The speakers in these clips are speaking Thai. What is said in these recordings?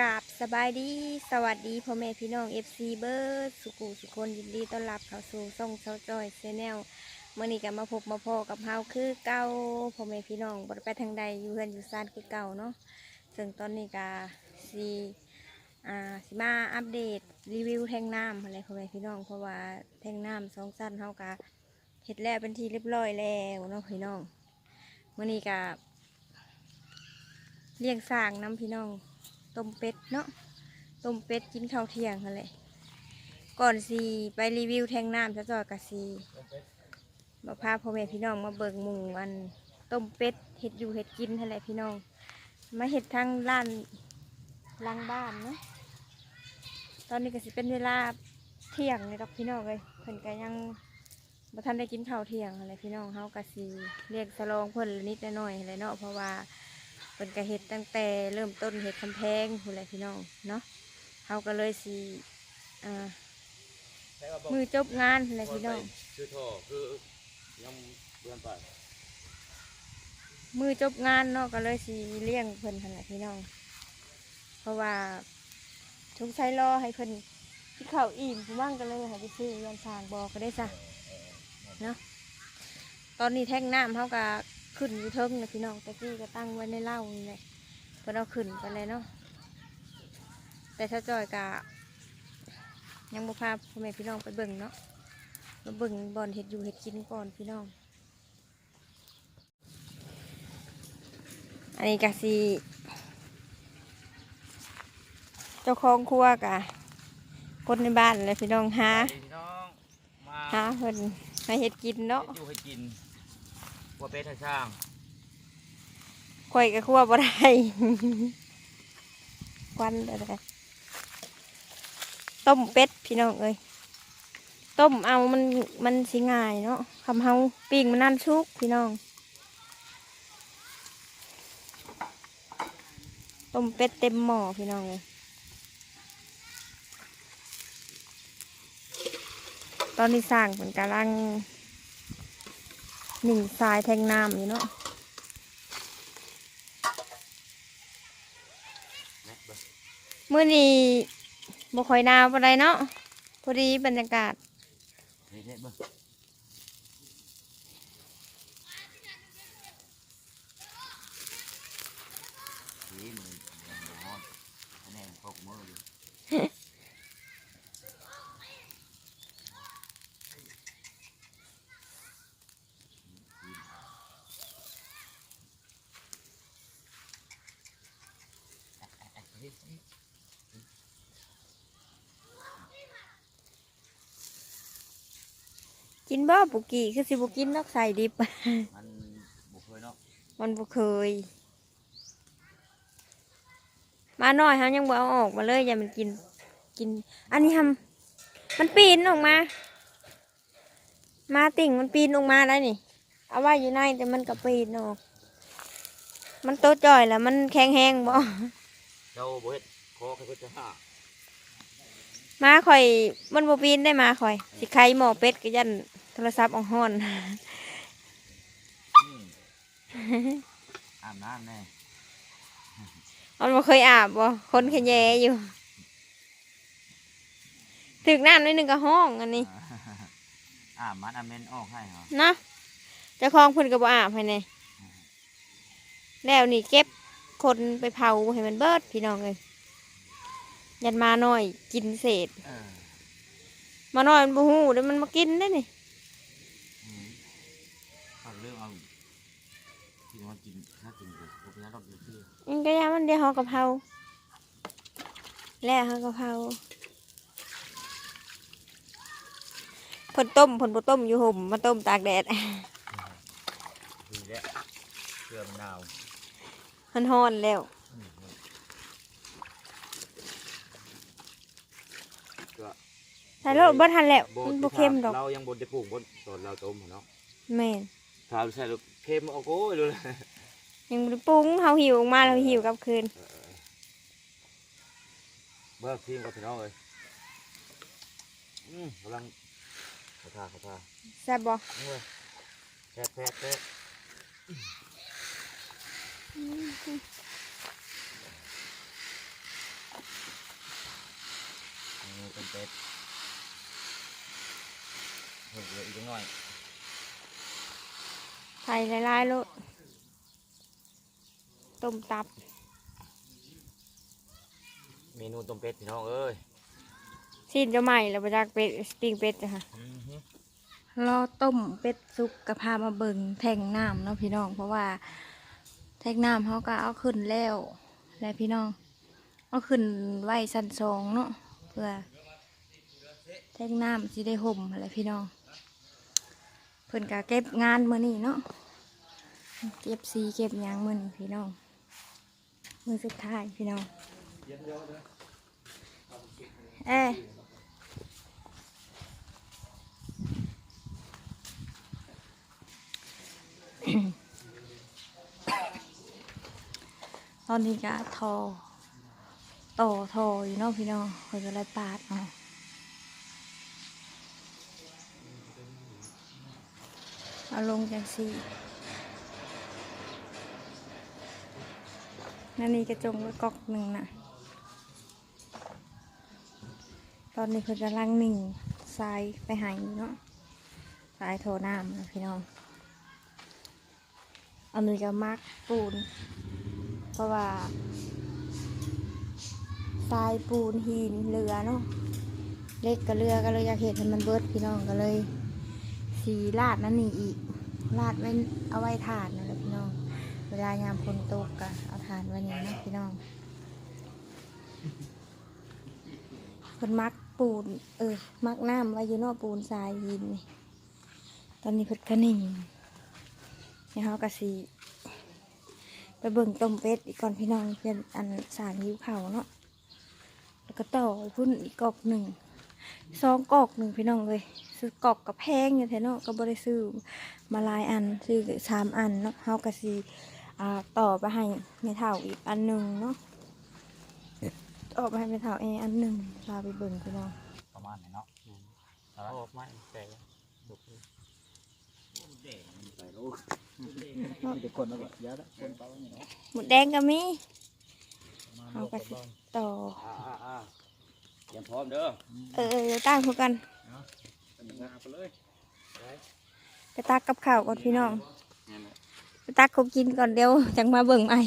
กราบสบายดีสวัสดีพ่อแม่พี่น้องเอฟซีเบิร์ดสุกูสุคนยินดีต้อนรับเข้าสู่ซ่องเซาจอยเซแนลเมื่อนี้ก็มาพบมาพอกับเฮาคือเก่าพ่อแม่พี่น้องบดไปทางใดอยู่เฮือนอยู่ซ่านคือเก่าเนาะซึ่งตอนนี้ก็สีอ่าสิมาอัปเดตรีวิวแทงน้ำอะไรพ่อแม่พี่น้องเพราะว่าแทงน้ำสองสั้นเฮาก็เฮ็ดแล้วเป็นที่เรียบร้อยแล้วเนาะพี่น้องเมื่อนี้ก็เลี้ยงสร้างน้ำพี่น้อง ต้มเป็ดเนาะต้มเป็ดกินข้าวเที่ยงอะไรก่อนสีไปรีวิวแทงน้ำจะจอยกับสีมาพาพ่อแม่พี่น้องมาเบิกหมูอันต้มเป็ดเห็ดอยู่เห็ดกินอะไรพี่น้อง มาเห็ดทางร้านล้างบ้านเนาะตอนนี้ก็สิเป็นเวลาเที่ยงเลยดอกพี่น้องเลยเพิ่นก็ยังบ่ทันได้กินข้าวเที่ยงอะไรพี่น้องเฮาก็สิเรียกสลองเพิ่นลนิดหน่อยอะไรเนาะเพราะว่า เป็นกระเห็ดตั้งแต่เริ่มต้นเห็ดคำแพงพูดเลยพี่น้องเนาะเขาก็เลยสีอ่ามือจบงานพู้นเลยพี่น้อง ชื่อท่อคือยังเบื่อนไปมือจบงานเนาะก็เลยสีเลี้ยงเพิ่นพันแหละพี่น้อง เพราะว่าชงใช้รอให้เพิ่นที่เขาวอิ่มผู้ว่างก็เลยให้ไปซื้อยันสร้างบอกก็ได้ซะเนาะตอนนี้แท่งน้ำเขาก็ ขึ้นอยู่เทิงนะพี่น้องตะกี้ก็ตั้งไว้ในเหล้านี่แหละเพิ่นเอาขึ้นไปเลยเนาะแต่ถ้าจอยกะยังบ่พาพ่อแม่พี่น้องไปเบิ่งเนาะมาเบิ่งบอนเห็ดอยู่เห็ดกินก่อนพี่น้อง อันนี้กะสีเจ้าของครัวกะคนในบ้านเลยพี่น้องหาพี่น้องมาหาเพิ่นให้เห็ดกินเนาะเฮ็ดอยู่ให้กิน วัวเป็ดให้ช่างข่อยกะครัวบ่ได้ ควันอะไรต้มเป็ดพี่น้องเอ้ยต้มเอามันมันสิง่ายเนาะคำเฮาปิ้งมันนั่นชุกพี่น้อง ต้มเป็ดเต็มหม้อพี่น้องเลยตอนนี้สร้างเหมือนกำลัง หนึ่งทรายแทงน้ำอยู่เนาะเมื่อนี้บ่ค่อยหนาวปานใดเนาะพอดีบรรยากาศ เฮ็ดเฮ็ดเบิ่งนี่มันยังบ่ฮอดคะแนนพกมืออยู่เฮ็ดเฮ็ด กินบ่ปุกกี้คือสิบ่กินนอกใส่ดิบ มันบ่เคยเนาะมันบ่เคย มาหน่อยเฮายังบ่เอาออกมาเลยอย่ามันกินกิน อันนี้ทำมันปีนออกมา มาติ่งมันปีนออกมาได้นี่ เอาไว้อยู่ในแต่มันก็ปีนออก มันโตจ่อยแล้วมันแข็งแห้งบ่เจ้าบ่เฮ็ดขอให้เพิ่นจะหามาข่อย มันบ่ปีนได้มาข่อย สิไข่หม้อเป็ดก็ยัน โทรศัพท์อองฮ้อนอืมอาบน้ำแน่มันบ่เคยอาบบ่คนขยแยอยู่ถึกน้ำนิดนึงก็ห้องอันนี้อาบมันอาเมนออกให้เหรอเนาะเจ้าของเพิ่นก็บ่อาบให้แน่แล้วนี่เก็บคนไปเผาให้มันเบิดพี่น้องเอ้ยยันมาหน่อยกินเศษเออมาหน่อยมันบ่ฮู้เดี๋ยวมันมากินได้นี่ อืมเขาเรื่องเอาที่มันกินน่ากินอยู่พวกนี้เรากินที่ มันก็ยามันเดียวเฮากะเพราแล้วเฮากะเพราเพิ่นต้มเพิ่นบ่ต้มอยู่ห่มมาต้มตากแดดดีแล้วเกลือมะนาวมันฮ้อนแล้วอืมก็แต่เราบ่ทันแล้วโบมันบ่เค็มดอกเรายังบนจะปลูกบนตอนเราต้มเนาะแม่นถ้าใช่ลูกเค็มเอาโก้ยเลย ยังบ่ได้ปรุงเฮาหิวออกมาเราหิวกลับคืน เบิกทีมกับพี่น้องเลยอืมกำลังขอทาขอทาแซ่บบ่เอ้ยแซ่บแซ่บแซ่บเป็ดเพิ่มเหลืออีกนิดหน่อยไข่ลายๆโลด ต้มตับ เมนูต้มเป็ดพี่น้องเอ้ยสิ้นจะใหม่แล้วไปจากเป็ดสปริงเป็ดจ้ะค่ะรอต้มเป็ดสุกกระพามาเบิ่งแทงน้ำเนาะพี่น้อง เพราะว่า แทงน้ำเขาก็เอาขึ้นแล้วแล้วพี่น้อง เอาขึ้นไว้สันสองเนาะเพื่อ แทงน้ำสิได้ห่มอะไรพี่น้อง เพิ่นก็เก็บงานมื้อนี้เนาะเก็บสีเก็บหยางมื้อนี้พี่น้อง มือสุดท้ายพี่น้อง เอ้ตอนนี้ก็ทอต่อทออยู่เนอกพี่น้องเขาจะไล่ปาดเนาะเอาลงจังสี่ นั่นนี่กระจงไว้กอกหนึ่งนะตอนนี้เพิ่นกำลังหนึ่งทรายไปหายเนาะทรายโทน้ำนะพี่น้องอันนี้ก็มักปูน เพราะว่าทรายปูนหินเรือเนาะเล็กกับเรือก็เลยอยากเห็นให้มันเบิดพี่น้องก็เลย สีลาดนั่นนี่อีกลาดไว้เอาไว้ทานนะ วลายามฝนตกก็เอาทานว้นี่นะพี่น้องคนมักปูน เออ มักน้ำไว้อยู่นอกปูนทรายหินนี่ตอนนี้เพิ่นก็นิ่งนี่เขากะสีไปเบิ่งต้มเป็ดอีกก่อนพี่น้องเพื่อนอันสางยิ้วเขาเนาะแล้วก็ต่อพุ่นอีกกอกหนึ่งสองกอกหนึ่งพี่น้องเลยซื้อกอกกับแพงอยู่แท้เนาะก็บริซื้อมาลายอันซื้อสามอันเนาะเฮากะสี ต่อไปให้แม่เท่าอีกอันหนึ่งเนาะต่อไปให้แม่เท่าเองอันหนึ่งลาไปเบิ่งพี่น้องประมาณไหนเนาะเอาละออกมาแตกดุกใส่ลูกมันจะคนแล้วก็ยาละคนเปล่าเนี่ยเนาะหมดแดงก็มีเฮากะสิต่ออ่าอ่าอ่าเตรียมพร้อมเด้อเออเดี๋ยวตั้งพวกกันเป็นงาไปเลยไปตักกับข้าวก่อนพี่น้องนั่นแหละ ไปตักเขากินก่อนเดี๋ยวจังมาเบิ่งใหม่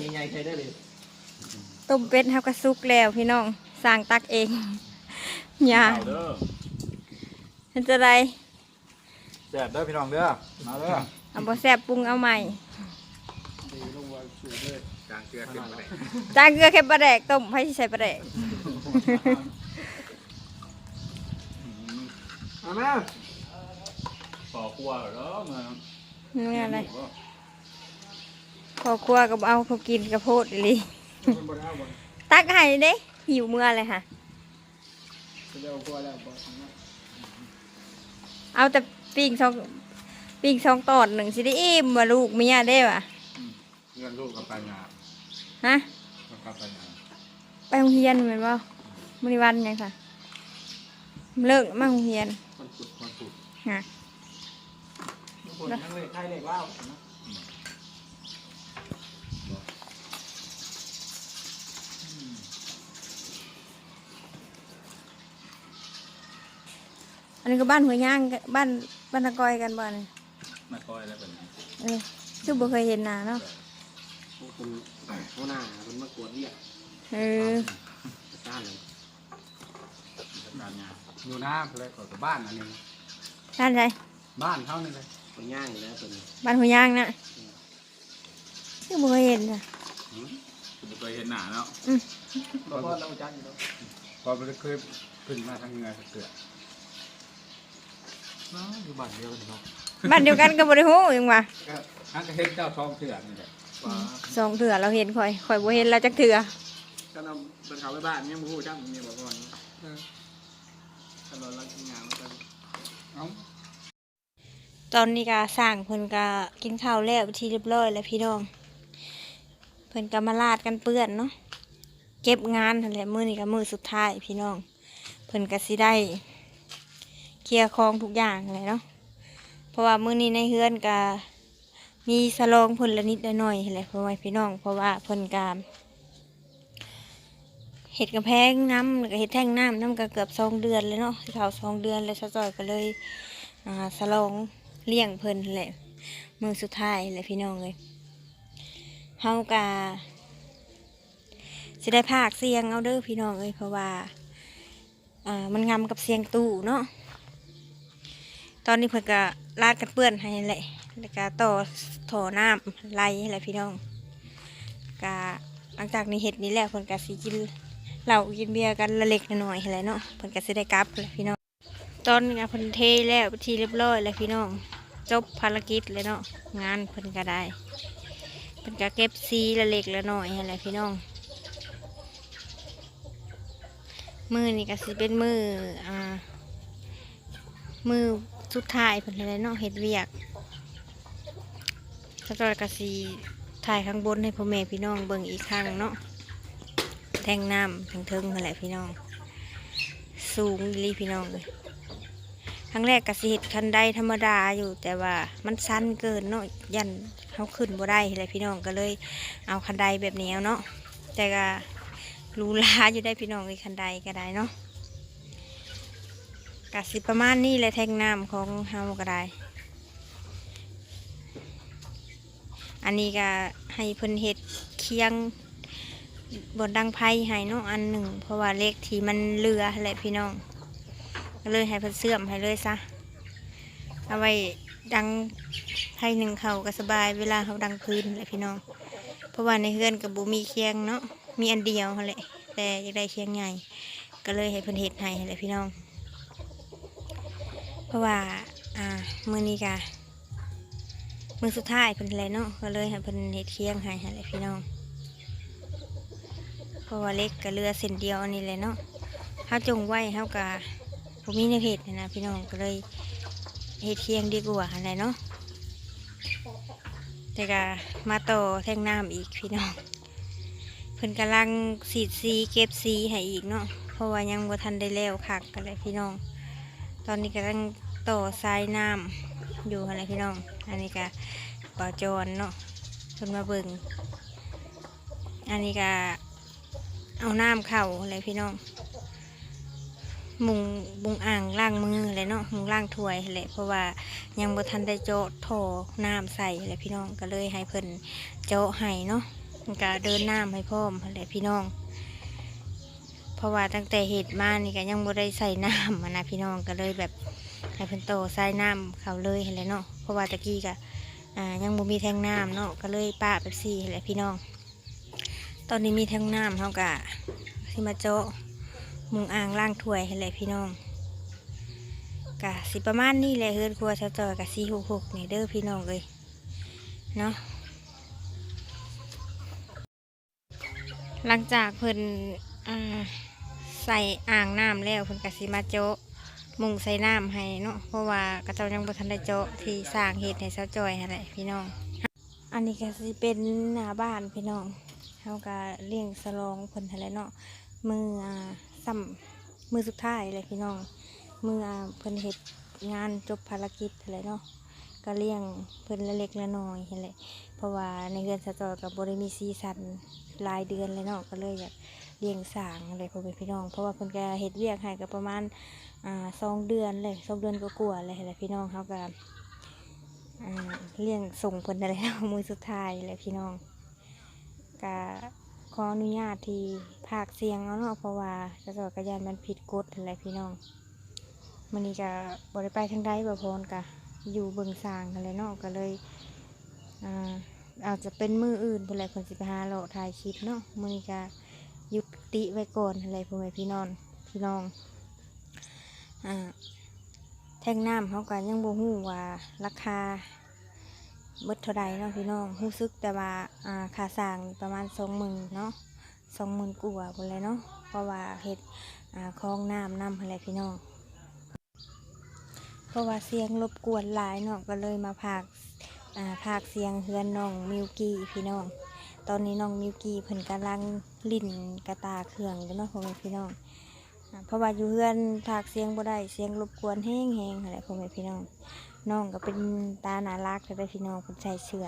มีไงใครได้เลยต้มเป็ดเฮากระซุกแล้วพี่น้องสร้างตักเองอย่าเอาเด้อเห็นจะไรแซ่บเด้อพี่น้องเด้อ มาเด้อเอาบ่แซ่บปรุงเอาใหม่ดีลงวันสูเลยกลางเกลือขึ้นมาเลยจางเกลือแค่ปลาแดกต้มให้ใส่ปลาแดกเอาแม่ขอครัวเหรอมา นี่อะไรพอครัวกับเอาเขากินกระโพดอีหลีคนบ่ได้เอาบ่ตักให้เด้หิวเมื่อเลยค่ะจะเรียกครัวแล้วบ่เอาแต่ปิ้งสองปิ้งสองตอนหนึ่งสิได้อิ่มว่าลูกเมียได้ปะเงินลูกกับไปงานฮะกับไปงานไปโรงเรียนเหมือนว่ามื้อนี้วันหยังค่ะ เลิกแล้วมาโรงเรียนคนขุดคนขุดฮะ คนทั้งเลยไทยเล็กเล่านะอันนี้ก็บ้านหัวย่างกันบ้านบ้านตะกอยกันบ้านยมาคอยแล้วเป็นเออซึ่งบ่เคยเห็นหนาเนาะคุณหัวหน้าคุณมากวดเรียกเออด้านเลยการงานอยู่หน้าเลยขอกับบ้านอันนี้ท่านใดบ้านเขานี่เลย คนย่างอยู่แล้วตัวนี้บ้านหัวย่างนะซึ่งบ่เคยเห็นจ้ะผมเคยเห็นหนาแล้วอืมเราก็เราจักอยู่แล้วพอไปเคยขึ้นมาทางเหนือสักเกือบเนาะอยู่บ้านเดียวกันเนาะบ้านเดียวกันก็บ่ได้ฮู้ยังว่าก็ฮักก็เห็นเจ้าทองเถื่อนนี่แหละว่าสองเถื่อเราเห็นข่อยข่อยบ่เห็นเราจักเถื่อก็นำเป็นเขาไปบ้านเนี่ยมูฮู้จังเนี่ยบอกก่อนตลอดรักงานแล้วกันเอ้า ตอนนี้ก็สร้างเพิ่นก็กินข้าวแล้วเป็นที่เรียบร้อยแล้วพี่น้อง เพิ่นก็มาลาดกันเปื้อนเนาะเก็บงานนั่นแหละมือนี้ก็มือสุดท้ายพี่น้อง เพิ่นก็สิได้เคลียร์ของทุกอย่างเลยเนาะเพราะว่ามือนี้ในเฮือนก็มีสลองเพิ่นละนิดละหน่อยแหละเพราะว่าพี่น้อง เพราะว่าเพิ่นก็เห็ดกระแพงน้ำแล้วก็เห็ดแท่งน้ำน้ำก็เกือบสองเดือนเลยเนาะที่เขาสองเดือนเลยซะจ่อยก็เลยอ่าสลอง เลี้ยงเพิ่นแหละมือสุดท้ายแหละพี่น้องเลยเฮากาจะได้ภาคเสียงเอาเด้อพี่น้องเลยเพราะว่าอ่ามันงำกับเสียงตู้เนาะตอนนี้เพิ่นก็ลาดกันเปื้อนให้แหละแล้วก็ต่อถอน้ำไหลให้แหละพี่น้องกาหลังจากนี้เห็ดนี้แหละเพิ่นก็สิกินเรากินเบียร์กันละเล็กละน้อยอะไรเนาะเพิ่นก็สิได้กลับแหละพี่น้อง ตอนนี้เพิ่นเทแล้วทีเรียบร้อยแล้วพี่น้อง จบภารกิจเลยเนาะงานเพิ่นก็ได้เพิ่นก็เก็บซีละเล็กละน้อยอะไรพี่น้อง มือนี่ก็สิเป็นมืออ่ามือสุดท้ายเพิ่นเลยเนาะเฮ็ดเวียกแล้วก็กสิถ่ายข้างบนให้พ่อแม่พี่น้องเบิ่งอีกครั้งเนาะแทงน้ำทั้งเทิงนั่นแหละพี่น้อง สูงอีลีพี่น้องเลย ครั้งแรกกสิเห็ดคันไดธรรมดาอยู่แต่ว่ามันสั้นเกินเนาะยันเขาขึ้นบ่ได้เลยพี่น้องก็เลยเอาคันไดแบบนี้เนาะแต่ก็รูลาอยู่ได้พี่น้องเลยคันไดก็ได้เนาะกสิประมาณนี้เลยแทงน้ำของเฮาก็ได้ อันนี้ก็ให้เพิ่นเห็ดเคียงบนดังไพ่ให้เน้องอันหนึ่ง เพราะว่าเลขที่มันเรือแหละพี่น้อง ก็เลยให้เพิ่นเสื่อมให้เลยซะเอาไว้ดังไพ่หนึ่งเขาก็สบายเวลาเขาดังพื้นแหละพี่น้อง เพราะว่าในเฮือนกับบุมีเคียงเนาะมีอันเดียวหั่นแหละแต่อยากได้เคียงใหญ่ก็เลยให้เพิ่นเห็ดให้แหละพี่น้อง เพราะว่าอ่ามือนี้กะมือสุดท้ายเพิ่นแหละเนาะก็เลยให้เพิ่นเห็ดเคียงให้แหละพี่น้อง เพราะว่าเล็กกับเรือเส้นเดียวอันนี้เลยเนาะเขาจงไว้เขากับ ผมมีในเพจนะนะพี่น้องก็เลยเฮ็ดเคียงดีกว่าอะไรเนาะแต่ก็มาต่อแท่งน้ำอีกพี่น้องเพิ่นกำลังสีดสีเก็บสีให้อีกเนาะเพราะว่ายังบ่ทันได้แล้วคักกันเลยพี่น้อง ตอนนี้กำลังต่อสายน้ำอยู่อะไรพี่น้อง อันนี้ก็ปอจรเนาะเพิ่นมาเบิ่งอันนี้ก็เอาน้ำเข่าอะไรพี่น้อง มุงบุงอ่างล้างมืออะไรเนาะมุงล้างถ้วยอะไรเพราะว่ายังบ่ทันได้เจาะท่อน้ำใส่อะไรพี่น้องก็เลยให้เพิ่นเจาะให้เนาะก็เดินน้ำให้พร้อมอะไรพี่น้อง เพราะว่าตั้งแต่เหตุมานี่ก็ยังบ่ได้ใส่น้ำนะพี่น้องก็เลยแบบให้เพิ่นโตใส่น้ำเขาเลยอะไรเนาะเพราะว่าตะกี้ก็อ่ายังบ่มีแทงน้ำเนาะก็เลยป้าไปซี่อะไรพี่น้อง ตอนนี้มีแทงน้ำเขากะที่มาโจะ มุงอ่างล่างถ้วยให้เลยพี่น้องกะสิประมาณนี้แหละเฮือนครัวชาวจอยกะสี่หกหกนี่เด้อพี่น้องเลยเนาะหลังจากเพิ่นใส่อ่างน้ำแล้วเพิ่นกะสิมาโจะมุงใส่น้ำให้เนาะเพราะว่ากระเจ้ายังบ่ทันได้โจะที่สร้างเฮ็ดให้ชาวจอยให้เลยพี่น้อง อันนี้ก็สิเป็นหน้าบ้านพี่น้องเขาก็เลี้ยงสลองเพิ่นหั่นแหลเนาะมืออ่า ซ้ำมือสุดท้ายเลยพี่น้องมืออ่าเพิ่นเฮ็ดงานจบภารกิจหั่นแหละเนาะก็เลี้ยงเพิ่นละเล็กละน้อยหั่นแหละเพราะว่าในเรือนสะจอกับบริมีซีซันรายเดือนเลยเนาะก็เลยอยากเลี้ยงสางอะไรพวกพี่น้อง เพราะว่าเพิ่นก็เฮ็ดเวียกให้ก็ประมาณอ่าสองเดือนเลยสองเดือนก็กลัวๆเลยหั่นแหละพี่น้องเขาก็อ่าเลี้ยงส่งเพิ่นอะไรเนาะมือสุดท้ายเลยพี่น้องก็ ขออนุญาตที่ภาคเสียงเอาเนาะเพราะว่าจะสอดกระยานมันผิดกฎอะไรพี่น้องมันนี้ก็บริไปทางใดบ่พรกะอยู่เบิงสร้างอะไรเนาะก็เลยอ่าอาจจะเป็นมืออื่นเพื่อะไรคนสิไปหาเลถ่ายคลิปเนาะมือนี้ก็ยุติไว้ก่อนอะไรพ่อแม่พี่น้องพี่น้องอ่าแท่งน้ำเขาก็ยังบ่ฮู้ว่าราคา เบิดเท่าใดเนาะพี่น้องรู้สึกแต่ว่าอ่าค่าสร้างประมาณสองหมื่นเนาะสองหมื่นกว่าคนเลยเนาะเพราะว่าเฮ็ดอ่าคลองน้ำน้ำอะไรพี่น้อง เพราะว่าเสียงรบกวนหลายเนาะก็เลยมาพากอ่าพากเสียงเฮือนน้องมิวกี้พี่น้อง ตอนนี้น้องมิวกี้เพิ่นกำลังลิ่นกระตาเครื่องอยู่เนาะพ่อแม่พี่น้องอ่าเพราะว่าอยู่เฮือนพากเสียงบ่ได้เสียงรบกวนแห้งๆอะไรพ่อแม่พี่น้อง น้องก็เป็นตาหนารักเลยพี่น้องคนใส่เสื้อ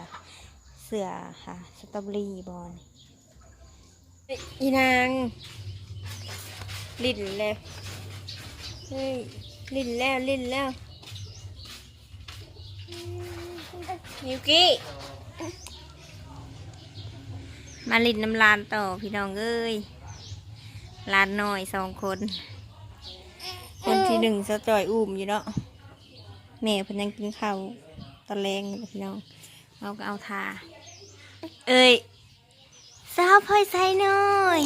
เสื้อค่ะสตรอเบอรี่บอลอีนางลิ้นแล้วเฮ้ยลิ้นแล้วลิ้นแล้วมิวกี้มาลิ้นน้ำลานต่อพี่น้องเอ้ยลานหน้อยสองคน คนที่หนึ่งสะจอยอุ้มอยู่เนาะ แม่เพิ่นยังกินข้าวตะแลงอยู่พี่น้องเอาก็เอาทา เอ้ยสาวพลอยใส่หน่อย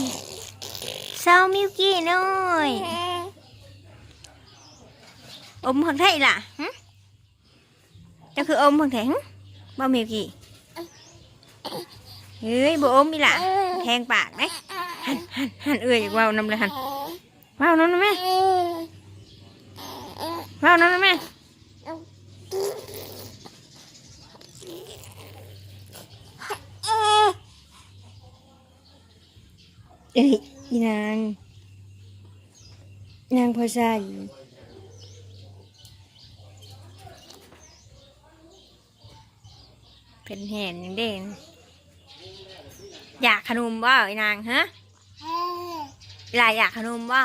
สาวมิวกี้หน่อยอมผักไทยล่ะหึจะคืออมผักไทยหึบ่มิวกี้เฮ้ยบ่อมอีล่ะแทงปากเด้หันหันหันเอ้ยอยากเว้ำเลยหันว้าวน้ำนะแม่ว้าวน้ำนะแม่ เอ้ยอีนาง นางพอใส่เป็นแหนอย่างเด่นอยากขนมบ่อีนางฮะอีหลายอยากขนมบ่